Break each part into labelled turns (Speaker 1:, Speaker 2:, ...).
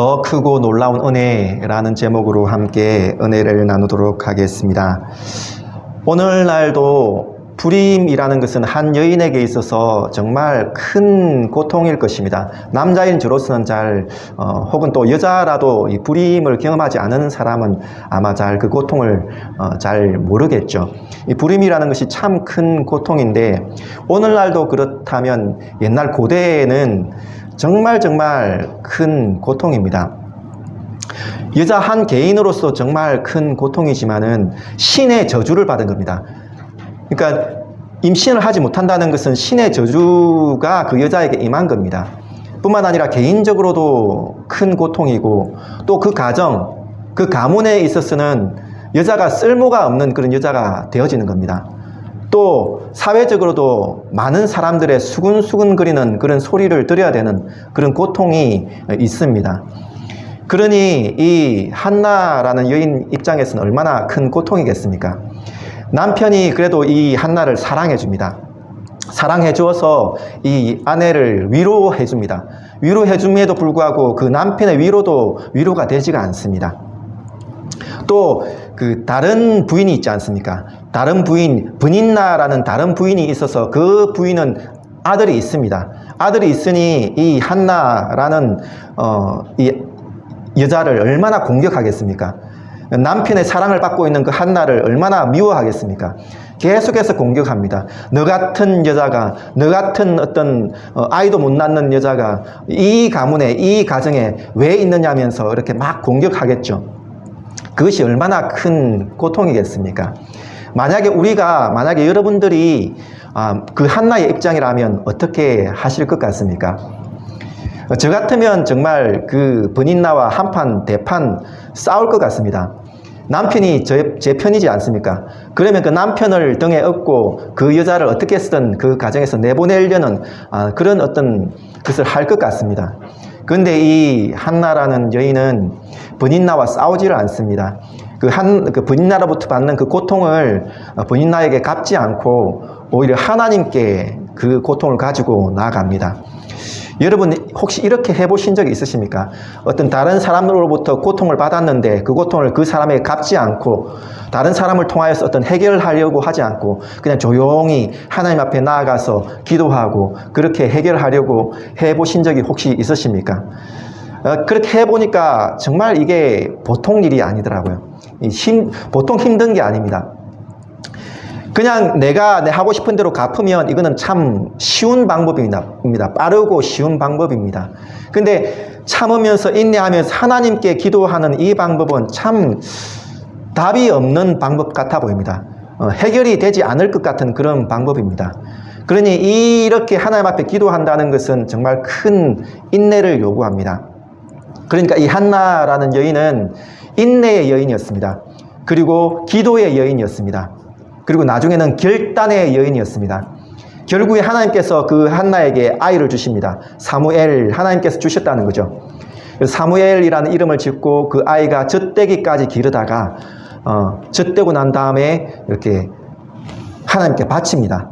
Speaker 1: 더 크고 놀라운 은혜라는 제목으로 함께 은혜를 나누도록 하겠습니다. 오늘날도 불임이라는 것은 한 여인에게 있어서 정말 큰 고통일 것입니다. 남자인 저로서는 잘, 어, 혹은 또 여자라도 이 불임을 경험하지 않은 사람은 아마 잘 그 고통을 어, 잘 모르겠죠. 이 불임이라는 것이 참 큰 고통인데 오늘날도 그렇다면 옛날 고대에는 정말 정말 큰 고통입니다. 여자 한 개인으로서 정말 큰 고통이지만은 신의 저주를 받은 겁니다. 그러니까 임신을 하지 못한다는 것은 신의 저주가 그 여자에게 임한 겁니다. 뿐만 아니라 개인적으로도 큰 고통이고 또 그 가정, 그 가문에 있어서는 여자가 쓸모가 없는 그런 여자가 되어지는 겁니다. 또 사회적으로도 많은 사람들의 수근수근거리는 그런 소리를 들어야 되는 그런 고통이 있습니다. 그러니 이 한나라는 여인 입장에서는 얼마나 큰 고통이겠습니까? 남편이 그래도 이 한나를 사랑해 줍니다. 사랑해 주어서 이 아내를 위로해 줍니다. 위로해 줌에도 불구하고 그 남편의 위로도 위로가 되지가 않습니다. 또 그 다른 부인이 있지 않습니까? 다른 부인, 분인나라는 다른 부인이 있어서 그 부인은 아들이 있습니다. 아들이 있으니 이 한나라는 어, 이 여자를 얼마나 공격하겠습니까? 남편의 사랑을 받고 있는 그 한나를 얼마나 미워하겠습니까? 계속해서 공격합니다. 너 같은 여자가, 너 같은 어떤 어, 아이도 못 낳는 여자가 이 가문에, 이 가정에 왜 있느냐면서 이렇게 막 공격하겠죠. 그것이 얼마나 큰 고통이겠습니까? 만약에 우리가, 만약에 여러분들이 아, 그 한나의 입장이라면 어떻게 하실 것 같습니까? 저 같으면 정말 그 번인나와 한판 대판 싸울 것 같습니다. 남편이 제, 제 편이지 않습니까? 그러면 그 남편을 등에 업고 그 여자를 어떻게 쓰든 그 가정에서 내보내려는 아, 그런 어떤 것을 할 것 같습니다. 그런데 이 한나라는 여인은 번인나와 싸우지를 않습니다. 그 한, 그 번인나로부터 받는 그 고통을 번인나에게 갚지 않고 오히려 하나님께 그 고통을 가지고 나아갑니다. 여러분 혹시 이렇게 해보신 적이 있으십니까? 어떤 다른 사람으로부터 고통을 받았는데 그 고통을 그 사람에게 갚지 않고 다른 사람을 통하여서 어떤 해결하려고 하지 않고 그냥 조용히 하나님 앞에 나아가서 기도하고 그렇게 해결하려고 해보신 적이 혹시 있으십니까? 어, 그렇게 해보니까 정말 이게 보통 일이 아니더라고요. 힘, 보통 힘든 게 아닙니다. 그냥 내가 내 하고 싶은 대로 갚으면 이거는 참 쉬운 방법입니다. 빠르고 쉬운 방법입니다. 근데 참으면서 인내하면서 하나님께 기도하는 이 방법은 참 답이 없는 방법 같아 보입니다. 어, 해결이 되지 않을 것 같은 그런 방법입니다. 그러니 이렇게 하나님 앞에 기도한다는 것은 정말 큰 인내를 요구합니다. 그러니까 이 한나라는 여인은 인내의 여인이었습니다. 그리고 기도의 여인이었습니다. 그리고 나중에는 결단의 여인이었습니다. 결국에 하나님께서 그 한나에게 아이를 주십니다. 사무엘 하나님께서 주셨다는 거죠. 사무엘이라는 이름을 짓고 그 아이가 젖대기까지 기르다가 어, 젖대고 난 다음에 이렇게 하나님께 바칩니다.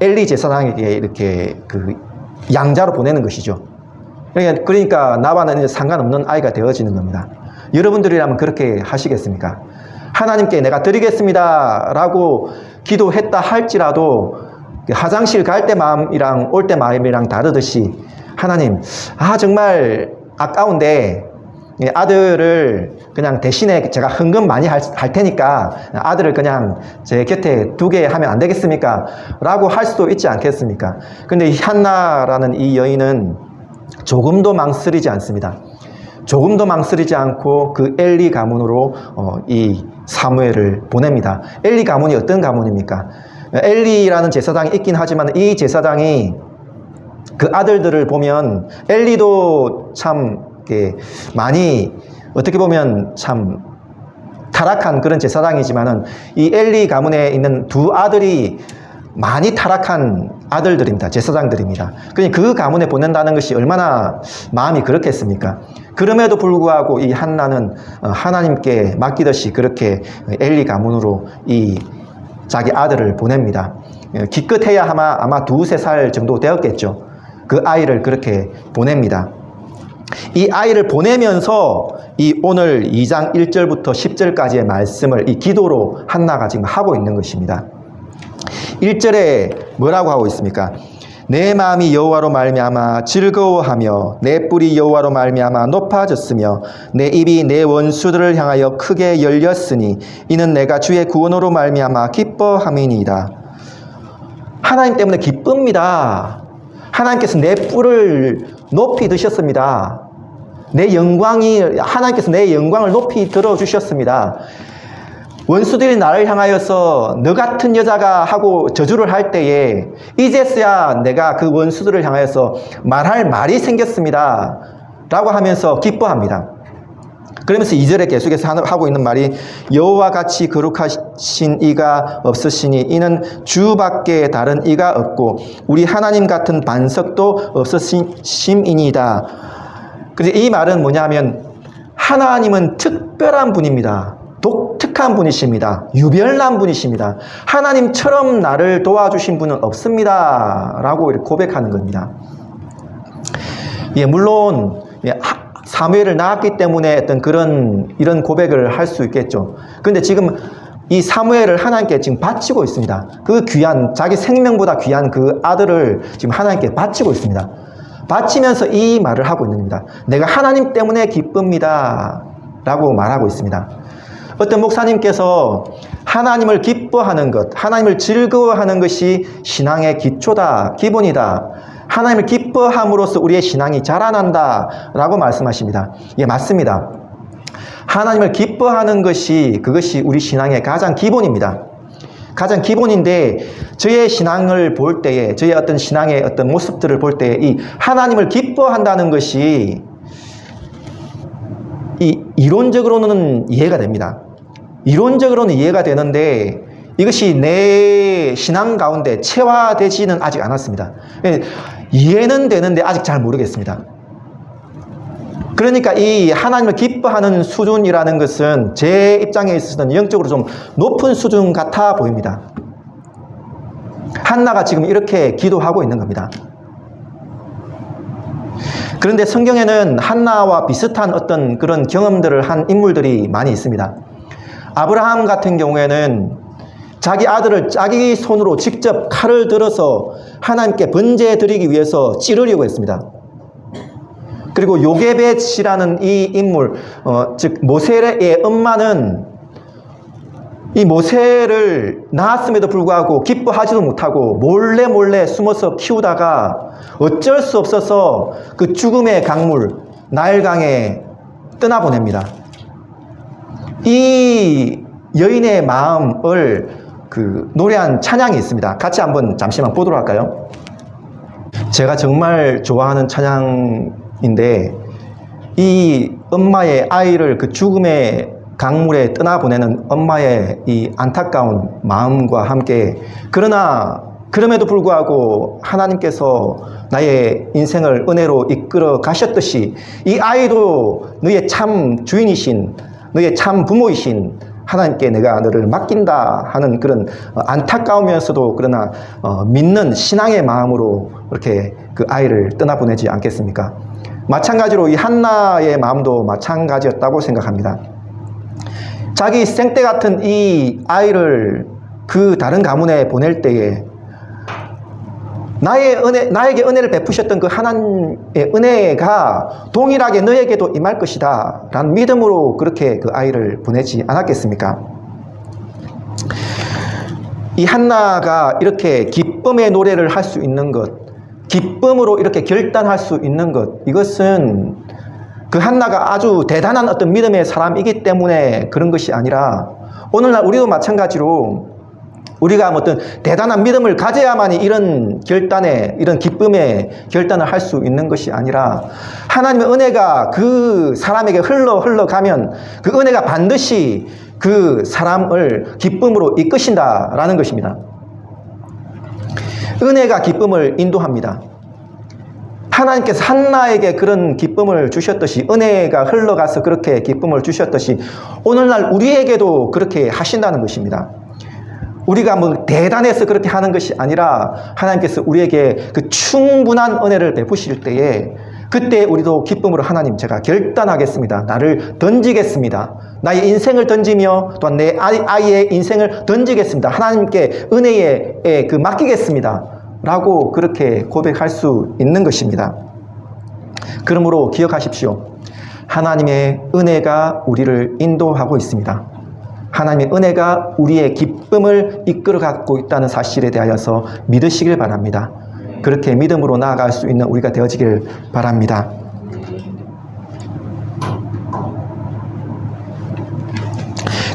Speaker 1: 엘리 제사장에게 이렇게 그 양자로 보내는 것이죠. 그러니까, 그러니까 나와는 상관없는 아이가 되어지는 겁니다. 여러분들이라면 그렇게 하시겠습니까? 하나님께 내가 드리겠습니다. 라고 기도했다 할지라도 화장실 갈 때 마음이랑 올 때 마음이랑 다르듯이 하나님, 아, 정말 아까운데 아들을 그냥 대신에 제가 헌금 많이 할, 할 테니까 아들을 그냥 제 곁에 두게 하면 안 되겠습니까? 라고 할 수도 있지 않겠습니까? 근데 한나라는 이 여인은 조금도 망설이지 않습니다. 조금도 망설이지 않고 그 엘리 가문으로 어, 이 사무엘을 보냅니다. 엘리 가문이 어떤 가문입니까? 엘리라는 제사장이 있긴 하지만 이 제사장이 그 아들들을 보면 엘리도 참 많이 어떻게 보면 참 타락한 그런 제사장이지만은 이 엘리 가문에 있는 두 아들이 많이 타락한 아들들입니다. 제사장들입니다. 그 가문에 보낸다는 것이 얼마나 마음이 그렇겠습니까? 그럼에도 불구하고 이 한나는 어, 하나님께 맡기듯이 그렇게 엘리 가문으로 이 자기 아들을 보냅니다. 어, 기껏해야 아마, 아마 두세 살 정도 되었겠죠. 그 아이를 그렇게 보냅니다. 이 아이를 보내면서 이 오늘 2장 1절부터 10절까지의 말씀을 이 기도로 한나가 지금 하고 있는 것입니다. 1절에 뭐라고 하고 있습니까? 내 마음이 여호와로 말미암아 즐거워하며 내 뿔이 여호와로 말미암아 높아졌으며 내 입이 내 원수들을 향하여 크게 열렸으니 이는 내가 주의 구원으로 말미암아 기뻐함이니이다. 하나님 때문에 기쁩니다. 하나님께서 내 뿔을 높이 드셨습니다. 내 영광이 하나님께서 내 영광을 높이 들어 주셨습니다. 원수들이 나를 향하여서 너 같은 여자가 하고 저주를 할 때에 이제서야 내가 그 원수들을 향하여서 말할 말이 생겼습니다. 라고 하면서 기뻐합니다. 그러면서 이절에 계속해서 하고 있는 말이 여호와 같이 거룩하신 이가 없으시니 이는 주밖에 다른 이가 없고 우리 하나님 같은 반석도 없으심이니이다. 그래서 이 말은 뭐냐면 하나님은 특별한 분입니다. 독특한 분이십니다. 유별난 분이십니다. 하나님처럼 나를 도와주신 분은 없습니다. 라고 이렇게 고백하는 겁니다. 예, 물론, 예, 하- 사무엘을 낳았기 때문에 어떤 그런, 이런 고백을 할 수 있겠죠. 근데 지금 이 사무엘을 하나님께 지금 바치고 있습니다. 그 귀한, 자기 생명보다 귀한 그 아들을 지금 하나님께 바치고 있습니다. 바치면서 이 말을 하고 있는 겁니다. 내가 하나님 때문에 기쁩니다. 라고 말하고 있습니다. 어떤 목사님께서 하나님을 기뻐하는 것, 하나님을 즐거워하는 것이 신앙의 기초다, 기본이다. 하나님을 기뻐함으로써 우리의 신앙이 자라난다. 라고 말씀하십니다. 예, 맞습니다. 하나님을 기뻐하는 것이 그것이 우리 신앙의 가장 기본입니다. 가장 기본인데 저의 신앙을 볼 때에 저의 어떤 신앙의 어떤 모습들을 볼 때에 이 하나님을 기뻐한다는 것이 이 이론적으로는 이해가 됩니다. 이론적으로는 이해가 되는데 이것이 내 신앙 가운데 체화되지는 아직 않았습니다. 예, 이해는 되는데 아직 잘 모르겠습니다. 그러니까 이 하나님을 기뻐하는 수준이라는 것은 제 입장에 있어서는 영적으로 좀 높은 수준 같아 보입니다. 한나가 지금 이렇게 기도하고 있는 겁니다. 그런데 성경에는 한나와 비슷한 어떤 그런 경험들을 한 인물들이 많이 있습니다. 아브라함 같은 경우에는 자기 아들을 자기 손으로 직접 칼을 들어서 하나님께 번제 드리기 위해서 찌르려고 했습니다. 그리고 요게벳이라는 이 인물, 어, 즉 모세의 엄마는 이 모세를 낳았음에도 불구하고 기뻐하지도 못하고 몰래 몰래 숨어서 키우다가 어쩔 수 없어서 그 죽음의 강물 나일강에 떠나보냅니다. 이 여인의 마음을 그 노래한 찬양이 있습니다. 같이 한번 잠시만 보도록 할까요? 제가 정말 좋아하는 찬양인데 이 엄마의 아이를 그 죽음의 강물에 떠나보내는 엄마의 이 안타까운 마음과 함께 그러나 그럼에도 불구하고 하나님께서 나의 인생을 은혜로 이끌어 가셨듯이 이 아이도 너의 참 주인이신 너의 참 부모이신 하나님께 내가 너를 맡긴다 하는 그런 어, 안타까우면서도 그러나 어, 믿는 신앙의 마음으로 이렇게 그 아이를 떠나보내지 않겠습니까? 마찬가지로 이 한나의 마음도 마찬가지였다고 생각합니다. 자기 생때 같은 이 아이를 그 다른 가문에 보낼 때에 나의 은혜, 나에게 은혜를 베푸셨던 그 하나님의 은혜가 동일하게 너에게도 임할 것이다. 라는 믿음으로 그렇게 그 아이를 보내지 않았겠습니까? 이 한나가 이렇게 기쁨의 노래를 할 수 있는 것, 기쁨으로 이렇게 결단할 수 있는 것, 이것은 그 한나가 아주 대단한 어떤 믿음의 사람이기 때문에 그런 것이 아니라 오늘날 우리도 마찬가지로 우리가 뭐 어떤 대단한 믿음을 가져야만이 이런 결단에, 이런 기쁨의 결단을 할 수 있는 것이 아니라 하나님의 은혜가 그 사람에게 흘러 흘러가면 그 은혜가 반드시 그 사람을 기쁨으로 이끄신다라는 것입니다. 은혜가 기쁨을 인도합니다. 하나님께서 한나에게 그런 기쁨을 주셨듯이 은혜가 흘러가서 그렇게 기쁨을 주셨듯이 오늘날 우리에게도 그렇게 하신다는 것입니다. 우리가 뭐 대단해서 그렇게 하는 것이 아니라 하나님께서 우리에게 그 충분한 은혜를 베푸실 때에 그때 우리도 기쁨으로 하나님 제가 결단하겠습니다. 나를 던지겠습니다. 나의 인생을 던지며 또한 내 아이- 아이의 인생을 던지겠습니다. 하나님께 은혜에 에, 그 맡기겠습니다. 라고 그렇게 고백할 수 있는 것입니다. 그러므로 기억하십시오. 하나님의 은혜가 우리를 인도하고 있습니다. 하나님의 은혜가 우리의 기쁨을 이끌어 갖고 있다는 사실에 대하여서 믿으시길 바랍니다. 그렇게 믿음으로 나아갈 수 있는 우리가 되어지길 바랍니다.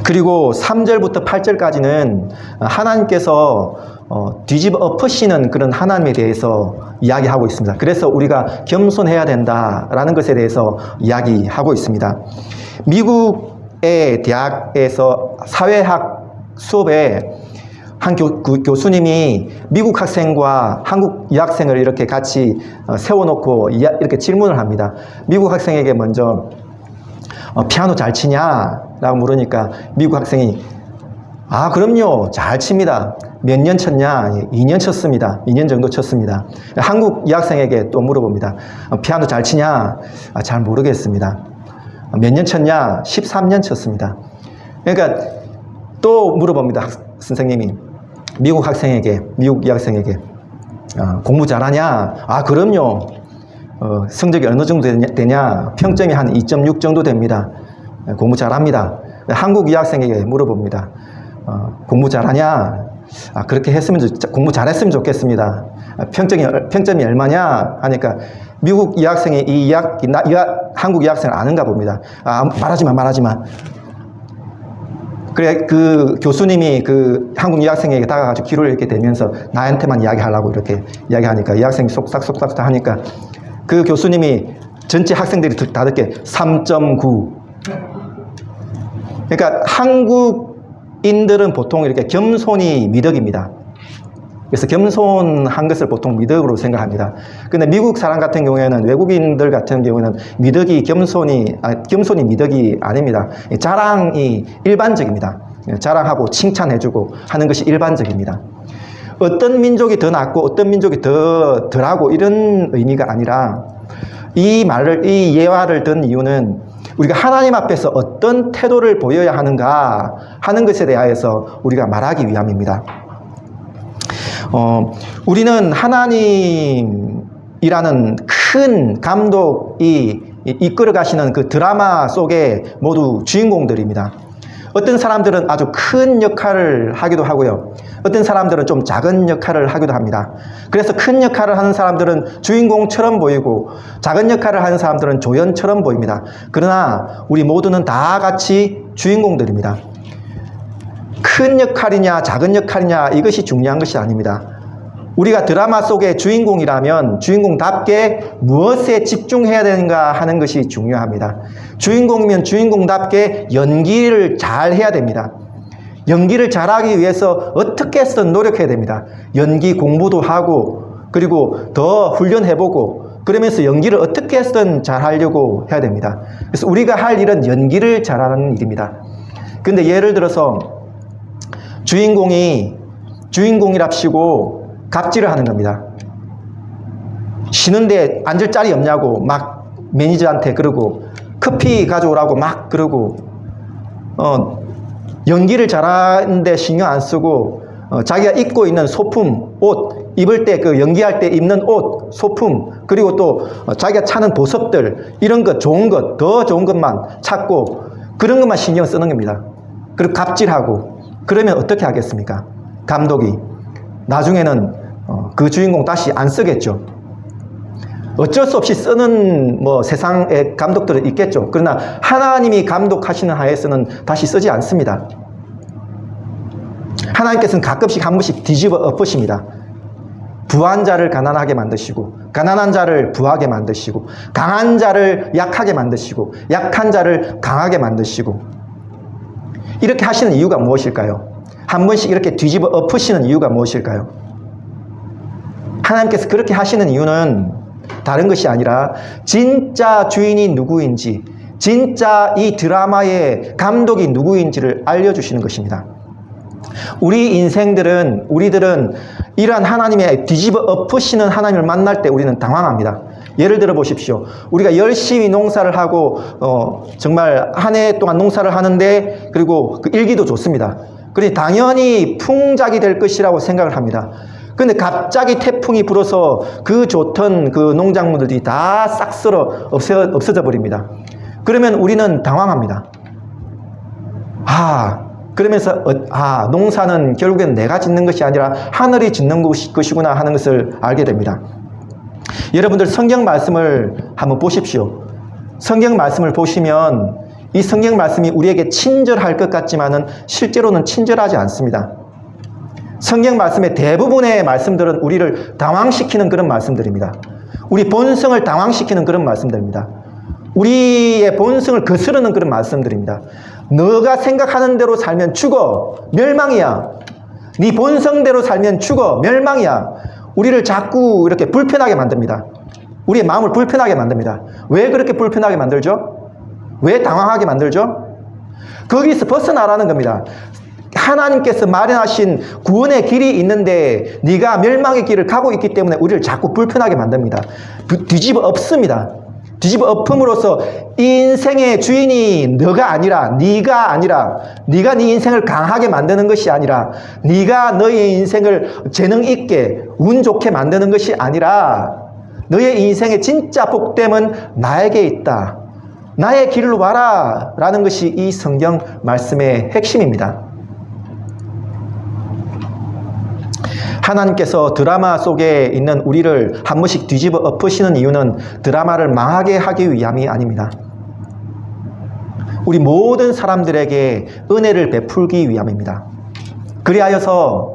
Speaker 1: 그리고 3절부터 8절까지는 하나님께서 어, 뒤집어 엎으시는 그런 하나님에 대해서 이야기하고 있습니다. 그래서 우리가 겸손해야 된다라는 것에 대해서 이야기하고 있습니다. 미국 의 대학에서 사회학 수업에 한 교, 그 교수님이 미국 학생과 한국 여학생을 이렇게 같이 어, 세워놓고 이렇게 질문을 합니다. 미국 학생에게 먼저 어, 피아노 잘 치냐? 라고 물으니까 미국 학생이 아, 그럼요. 잘 칩니다. 몇 년 쳤냐? 예, 2년 쳤습니다. 2년 정도 쳤습니다. 한국 여학생에게 또 물어봅니다. 어, 피아노 잘 치냐? 아, 잘 모르겠습니다. 어, 몇년 쳤냐? 13년 쳤습니다. 그러니까 또 물어봅니다. 학- 선생님이. 미국 학생에게, 미국 여학생에게. 어, 공부 잘하냐? 아, 그럼요. 어, 성적이 어느 정도 되냐? 평점이 한 2.6 정도 됩니다. 예, 공부 잘합니다. 한국 유학생에게 물어봅니다. 어, 공부 잘하냐? 아, 그렇게 했으면, 좋- 공부 잘했으면 좋겠습니다. 아, 평점이, 얼마냐? 하니까 미국 유학생이 이 유학, 나, 유학, 한국 유학생을 아는가 봅니다. 아, 말하지 마, 말하지 마. 그래 그 교수님이 그 한국 여학생에게 다가가지고 귀를 이렇게 대면서 나한테만 이야기하려고 이렇게 이야기하니까 여학생이 속삭 속삭 하니까 그 교수님이 전체 학생들이 듣- 다 듣게 3.9 그러니까 한국인들은 보통 이렇게 겸손이 미덕입니다. 그래서 겸손한 것을 보통 미덕으로 생각합니다. 근데 미국 사람 같은 경우에는 외국인들 같은 경우에는 미덕이 겸손이 아, 겸손이 미덕이 아닙니다. 이 자랑이 일반적입니다. 예, 자랑하고 칭찬해주고 하는 것이 일반적입니다. 어떤 민족이 더 낫고 어떤 민족이 더 덜하고 이런 의미가 아니라 이 말을 이 예화를 든 이유는 우리가 하나님 앞에서 어떤 태도를 보여야 하는가 하는 것에 대하여서 우리가 말하기 위함입니다. 어, 우리는 하나님이라는 큰 감독이 이- 이끌어 가시는 그 드라마 속에 모두 주인공들입니다. 어떤 사람들은 아주 큰 역할을 하기도 하고요. 어떤 사람들은 좀 작은 역할을 하기도 합니다. 그래서 큰 역할을 하는 사람들은 주인공처럼 보이고 작은 역할을 하는 사람들은 조연처럼 보입니다. 그러나 우리 모두는 다 같이 주인공들입니다. 큰 역할이냐 작은 역할이냐 이것이 중요한 것이 아닙니다. 우리가 드라마 속의 주인공이라면 주인공답게 무엇에 집중해야 되는가 하는 것이 중요합니다. 주인공이면 주인공답게 연기를 잘 해야 됩니다. 연기를 잘하기 위해서 어떻게 해서든 노력해야 됩니다. 연기 공부도 하고 그리고 더 훈련해보고 그러면서 연기를 어떻게 해서든 잘하려고 해야 됩니다. 그래서 우리가 할 일은 연기를 잘하는 일입니다. 근데 예를 들어서 주인공이 주인공이랍시고 갑질을 하는 겁니다. 쉬는데 앉을 자리 없냐고 막 매니저한테 그러고 커피 가져오라고 막 그러고 어 연기를 잘하는데 신경 안 쓰고 어, 자기가 입고 있는 소품 옷 입을 때 그 연기할 때 입는 옷 소품 그리고 또 어, 자기가 차는 보석들 이런 것 좋은 것 더 좋은 것만 찾고 그런 것만 신경 쓰는 겁니다. 그리고 갑질하고 그러면 어떻게 하겠습니까? 감독이 나중에는 어, 그 주인공 다시 안 쓰겠죠. 어쩔 수 없이 쓰는 뭐 세상의 감독들은 있겠죠. 그러나 하나님이 감독하시는 하에서는 다시 쓰지 않습니다. 하나님께서는 가끔씩 한 번씩 뒤집어 엎으십니다. 부한 자를 가난하게 만드시고 가난한 자를 부하게 만드시고 강한 자를 약하게 만드시고 약한 자를 강하게 만드시고 이렇게 하시는 이유가 무엇일까요? 한 번씩 이렇게 뒤집어 엎으시는 이유가 무엇일까요? 하나님께서 그렇게 하시는 이유는 다른 것이 아니라 진짜 주인이 누구인지 진짜 이 드라마의 감독이 누구인지를 알려주시는 것입니다. 우리 인생들은 우리들은 이러한 하나님의 뒤집어 엎으시는 하나님을 만날 때 우리는 당황합니다. 예를 들어 보십시오. 우리가 열심히 농사를 하고 어, 정말 한 해 동안 농사를 하는데 그리고 그 일기도 좋습니다. 그러니 당연히 풍작이 될 것이라고 생각을 합니다. 근데 갑자기 태풍이 불어서 그 좋던 그 농작물들이 다 싹 쓸어 없어, 없어져 버립니다. 그러면 우리는 당황합니다. 아, 그러면서 어, 아, 농사는 결국엔 내가 짓는 것이 아니라 하늘이 짓는 것이- 것이구나 하는 것을 알게 됩니다. 여러분들 성경 말씀을 한번 보십시오. 성경 말씀을 보시면 이 성경 말씀이 우리에게 친절할 것 같지만은 실제로는 친절하지 않습니다. 성경 말씀의 대부분의 말씀들은 우리를 당황시키는 그런 말씀들입니다. 우리 본성을 당황시키는 그런 말씀들입니다. 우리의 본성을 거스르는 그런 말씀들입니다. 너가 생각하는 대로 살면 죽어 멸망이야. 네 본성대로 살면 죽어 멸망이야. 우리를 자꾸 이렇게 불편하게 만듭니다. 우리의 마음을 불편하게 만듭니다. 왜 그렇게 불편하게 만들죠? 왜 당황하게 만들죠? 거기서 벗어나라는 겁니다. 하나님께서 마련하신 구원의 길이 있는데 네가 멸망의 길을 가고 있기 때문에 우리를 자꾸 불편하게 만듭니다. 그 뒤집어 엎습니다. 뒤집어 엎음으로써 인생의 주인이 너가 아니라 네가 아니라 네가 네 인생을 강하게 만드는 것이 아니라 네가 너의 인생을 재능 있게 운 좋게 만드는 것이 아니라 너의 인생의 진짜 복됨은 나에게 있다. 나의 길로 와라 라는 것이 이 성경 말씀의 핵심입니다. 하나님께서 드라마 속에 있는 우리를 한 번씩 뒤집어 엎으시는 이유는 드라마를 망하게 하기 위함이 아닙니다. 우리 모든 사람들에게 은혜를 베풀기 위함입니다. 그리하여서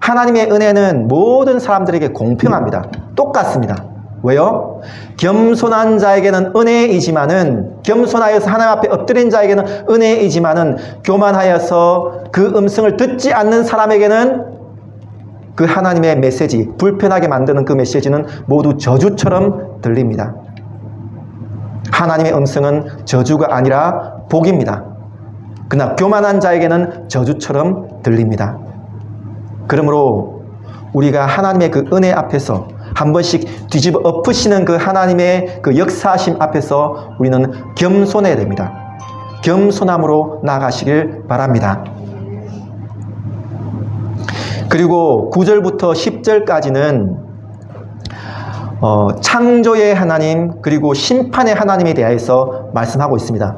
Speaker 1: 하나님의 은혜는 모든 사람들에게 공평합니다. 똑같습니다. 왜요? 겸손한 자에게는 은혜이지만은 겸손하여서 하나님 앞에 엎드린 자에게는 은혜이지만은 교만하여서 그 음성을 듣지 않는 사람에게는 그 하나님의 메시지, 불편하게 만드는 그 메시지는 모두 저주처럼 들립니다. 하나님의 음성은 저주가 아니라 복입니다. 그러나 교만한 자에게는 저주처럼 들립니다. 그러므로 우리가 하나님의 그 은혜 앞에서 한 번씩 뒤집어 엎으시는 그 하나님의 그 역사하심 앞에서 우리는 겸손해야 됩니다. 겸손함으로 나아가시길 바랍니다. 그리고 9절부터 10절까지는 어, 창조의 하나님 그리고 심판의 하나님에 대해서 말씀하고 있습니다.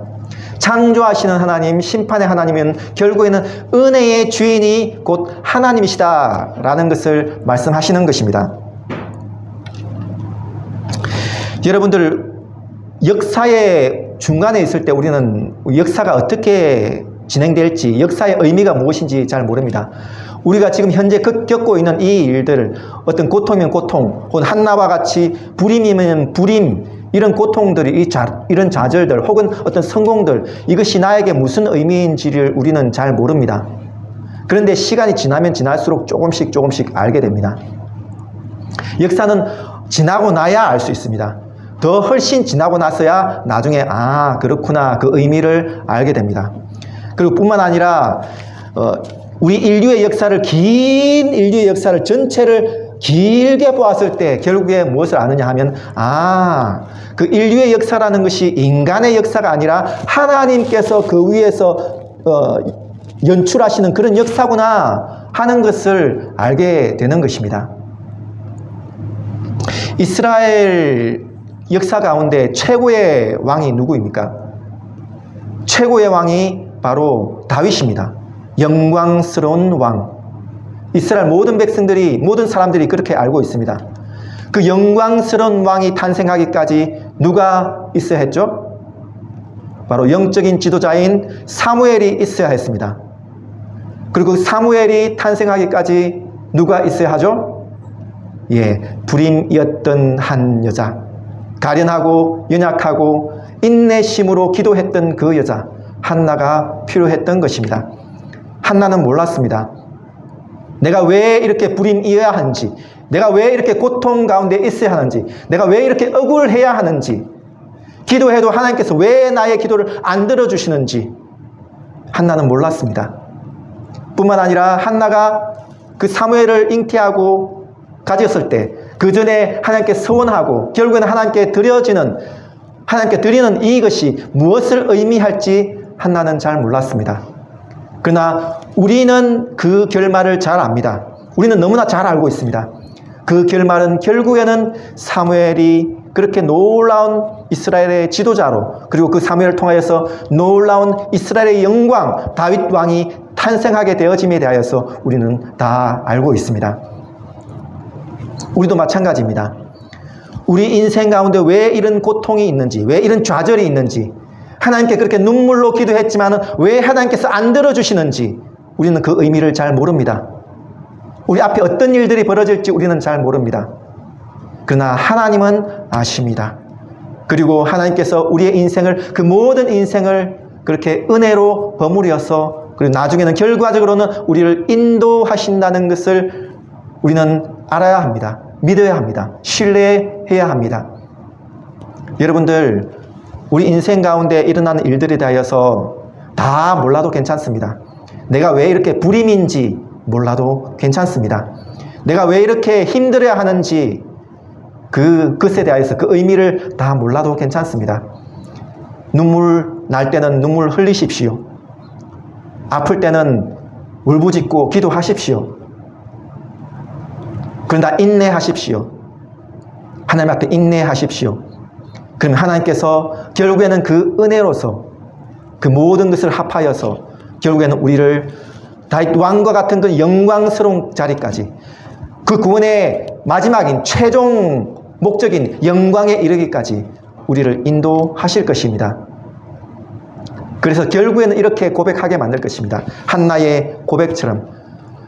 Speaker 1: 창조하시는 하나님, 심판의 하나님은 결국에는 은혜의 주인이 곧 하나님이시다라는 것을 말씀하시는 것입니다. 여러분들 역사의 중간에 있을 때 우리는 역사가 어떻게 진행될지, 역사의 의미가 무엇인지 잘 모릅니다. 우리가 지금 현재 겪- 겪고 있는 이 일들, 어떤 고통이면 고통, 혹은 한나와 같이 불임이면 불임, 이런 고통들이, 이 자, 이런 좌절들, 혹은 어떤 성공들, 이것이 나에게 무슨 의미인지를 우리는 잘 모릅니다. 그런데 시간이 지나면 지날수록 조금씩 조금씩 알게 됩니다. 역사는 지나고 나야 알 수 있습니다. 더 훨씬 지나고 나서야 나중에 아 그렇구나 그 의미를 알게 됩니다. 그리고 뿐만 아니라 어, 우리 인류의 역사를 긴 인류의 역사를 전체를 길게 보았을 때 결국에 무엇을 아느냐 하면 아 그 인류의 역사라는 것이 인간의 역사가 아니라 하나님께서 그 위에서 어, 연출하시는 그런 역사구나 하는 것을 알게 되는 것입니다. 이스라엘 역사 가운데 최고의 왕이 누구입니까? 최고의 왕이 바로 다윗입니다. 영광스러운 왕. 이스라엘 모든 백성들이, 모든 사람들이 그렇게 알고 있습니다. 그 영광스러운 왕이 탄생하기까지 누가 있어야 했죠? 바로 영적인 지도자인 사무엘이 있어야 했습니다. 그리고 사무엘이 탄생하기까지 누가 있어야 하죠? 예, 불임이었던 한 여자. 가련하고 연약하고 인내심으로 기도했던 그 여자. 한나가 필요했던 것입니다. 한나는 몰랐습니다. 내가 왜 이렇게 불임이어야 하는지, 내가 왜 이렇게 고통 가운데 있어야 하는지, 내가 왜 이렇게 억울해야 하는지, 기도해도 하나님께서 왜 나의 기도를 안 들어주시는지, 한나는 몰랐습니다. 뿐만 아니라 한나가 그 사무엘을 잉태하고 가졌을 때 그 전에 하나님께 서원하고 결국에는 하나님께 드려지는 하나님께 드리는 이것이 무엇을 의미할지 한나는 잘 몰랐습니다. 그러나 우리는 그 결말을 잘 압니다. 우리는 너무나 잘 알고 있습니다. 그 결말은 결국에는 사무엘이 그렇게 놀라운 이스라엘의 지도자로 그리고 그 사무엘을 통하여서 놀라운 이스라엘의 영광 다윗 왕이 탄생하게 되어짐에 대하여서 우리는 다 알고 있습니다. 우리도 마찬가지입니다. 우리 인생 가운데 왜 이런 고통이 있는지, 왜 이런 좌절이 있는지, 하나님께 그렇게 눈물로 기도했지만 왜 하나님께서 안 들어주시는지 우리는 그 의미를 잘 모릅니다. 우리 앞에 어떤 일들이 벌어질지 우리는 잘 모릅니다. 그러나 하나님은 아십니다. 그리고 하나님께서 우리의 인생을 그 모든 인생을 그렇게 은혜로 버무려서 그리고 나중에는 결과적으로는 우리를 인도하신다는 것을 우리는 알아야 합니다. 믿어야 합니다. 신뢰해야 합니다. 여러분들 우리 인생 가운데 일어나는 일들에 대하여서 다 몰라도 괜찮습니다. 내가 왜 이렇게 불임인지 몰라도 괜찮습니다. 내가 왜 이렇게 힘들어야 하는지 그 것에 대해서 그 의미를 다 몰라도 괜찮습니다. 눈물 날 때는 눈물 흘리십시오. 아플 때는 울부짖고 기도하십시오. 그러나 인내하십시오. 하나님 앞에 인내하십시오. 그럼 하나님께서 결국에는 그 은혜로서 그 모든 것을 합하여서 결국에는 우리를 다윗 왕과 같은 그 영광스러운 자리까지 그 구원의 마지막인 최종 목적인 영광에 이르기까지 우리를 인도하실 것입니다. 그래서 결국에는 이렇게 고백하게 만들 것입니다. 한나의 고백처럼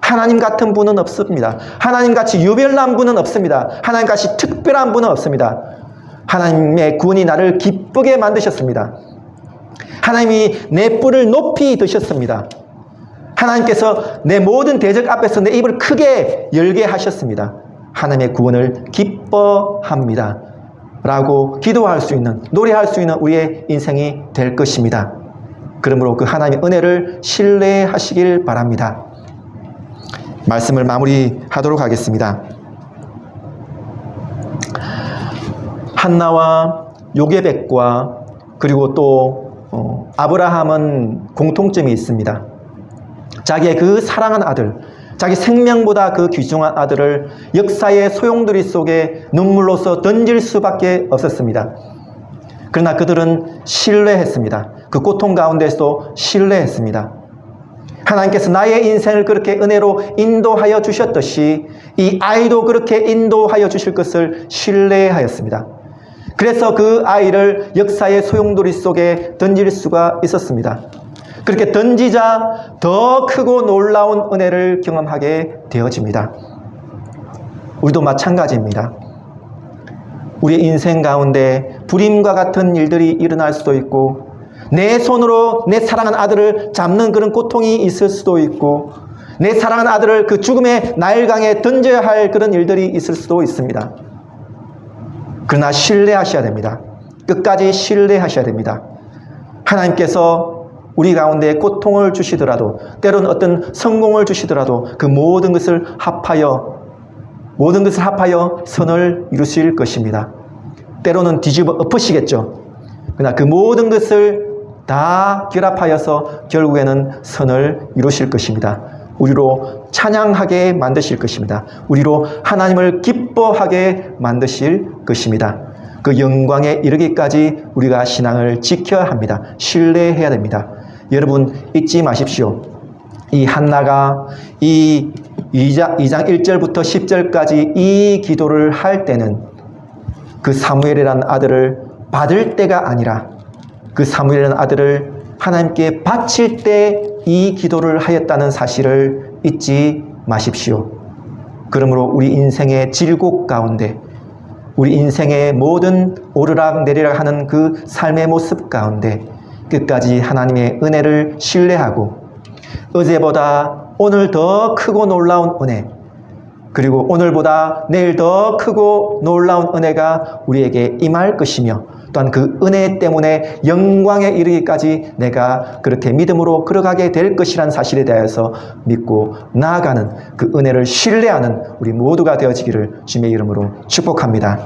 Speaker 1: 하나님 같은 분은 없습니다. 하나님 같이 유별난 분은 없습니다. 하나님 같이 특별한 분은 없습니다. 하나님의 구원이 나를 기쁘게 만드셨습니다. 하나님이 내 뿔을 높이 드셨습니다. 하나님께서 내 모든 대적 앞에서 내 입을 크게 열게 하셨습니다. 하나님의 구원을 기뻐합니다. 라고 기도할 수 있는, 노래할 수 있는 우리의 인생이 될 것입니다. 그러므로 그 하나님의 은혜를 신뢰하시길 바랍니다. 말씀을 마무리하도록 하겠습니다. 한나와 요게백과 그리고 또 어, 아브라함은 공통점이 있습니다. 자기의 그 사랑한 아들, 자기 생명보다 그 귀중한 아들을 역사의 소용돌이 속에 눈물로서 던질 수밖에 없었습니다. 그러나 그들은 신뢰했습니다. 그 고통 가운데서 신뢰했습니다. 하나님께서 나의 인생을 그렇게 은혜로 인도하여 주셨듯이 이 아이도 그렇게 인도하여 주실 것을 신뢰하였습니다. 그래서 그 아이를 역사의 소용돌이 속에 던질 수가 있었습니다. 그렇게 던지자 더 크고 놀라운 은혜를 경험하게 되어집니다. 우리도 마찬가지입니다. 우리 인생 가운데 불임과 같은 일들이 일어날 수도 있고 내 손으로 내 사랑한 아들을 잡는 그런 고통이 있을 수도 있고 내 사랑한 아들을 그 죽음의 나일강에 던져야 할 그런 일들이 있을 수도 있습니다. 그러나 신뢰하셔야 됩니다. 끝까지 신뢰하셔야 됩니다. 하나님께서 우리 가운데 고통을 주시더라도 때로는 어떤 성공을 주시더라도 그 모든 것을 합하여 모든 것을 합하여 선을 이루실 것입니다. 때로는 뒤집어 엎으시겠죠. 그러나 그 모든 것을 다 결합하여서 결국에는 선을 이루실 것입니다. 우리로 찬양하게 만드실 것입니다. 우리로 하나님을 기뻐하게 만드실 것입니다. 그 영광에 이르기까지 우리가 신앙을 지켜야 합니다. 신뢰해야 됩니다. 여러분 잊지 마십시오. 이 한나가 이 2장, 2장 1절부터 10절까지 이 기도를 할 때는 그 사무엘이라는 아들을 받을 때가 아니라 그 사무엘이라는 아들을 하나님께 바칠 때 이 기도를 하였다는 사실을 잊지 마십시오. 그러므로 우리 인생의 질곡 가운데 우리 인생의 모든 오르락 내리락 하는 그 삶의 모습 가운데 끝까지 하나님의 은혜를 신뢰하고 어제보다 오늘 더 크고 놀라운 은혜 그리고 오늘보다 내일 더 크고 놀라운 은혜가 우리에게 임할 것이며 또한 그 은혜 때문에 영광에 이르기까지 내가 그렇게 믿음으로 걸어가게 될 것이란 사실에 대해서 믿고 나아가는 그 은혜를 신뢰하는 우리 모두가 되어지기를 주님의 이름으로 축복합니다.